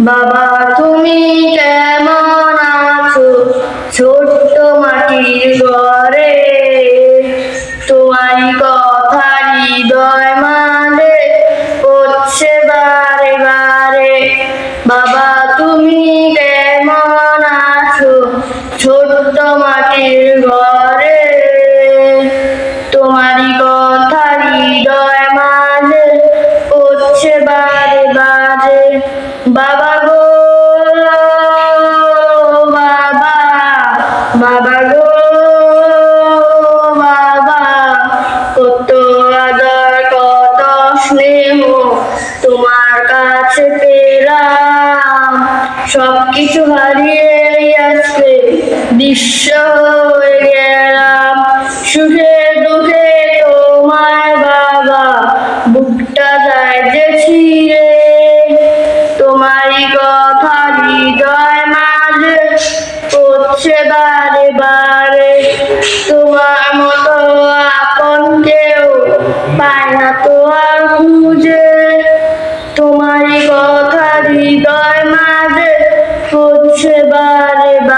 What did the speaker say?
বাবা, তুমি কেমন আছো? ছোট্ট মাটির ঘরে তোমারই কথা হৃদয় মানে হচ্ছে বারে বারে। বাবা, তুমি কেমন আছো? ছোট্ট মাটির ঘরে বাবা গো, বাবা বাবা গো, বাবা, কত আদর, কত স্নেহ তোমার কাছে পেলাম। সবকিছু হারিয়ে আজকে বিশ্ব কথা হৃদয় মাঝে পড়ছে বারে। বারে তোমার মতো আপন কেউ পায় না তো আর খুঁজে। তোমারই কথা হৃদয় মাঝে পড়ছে বারে বারে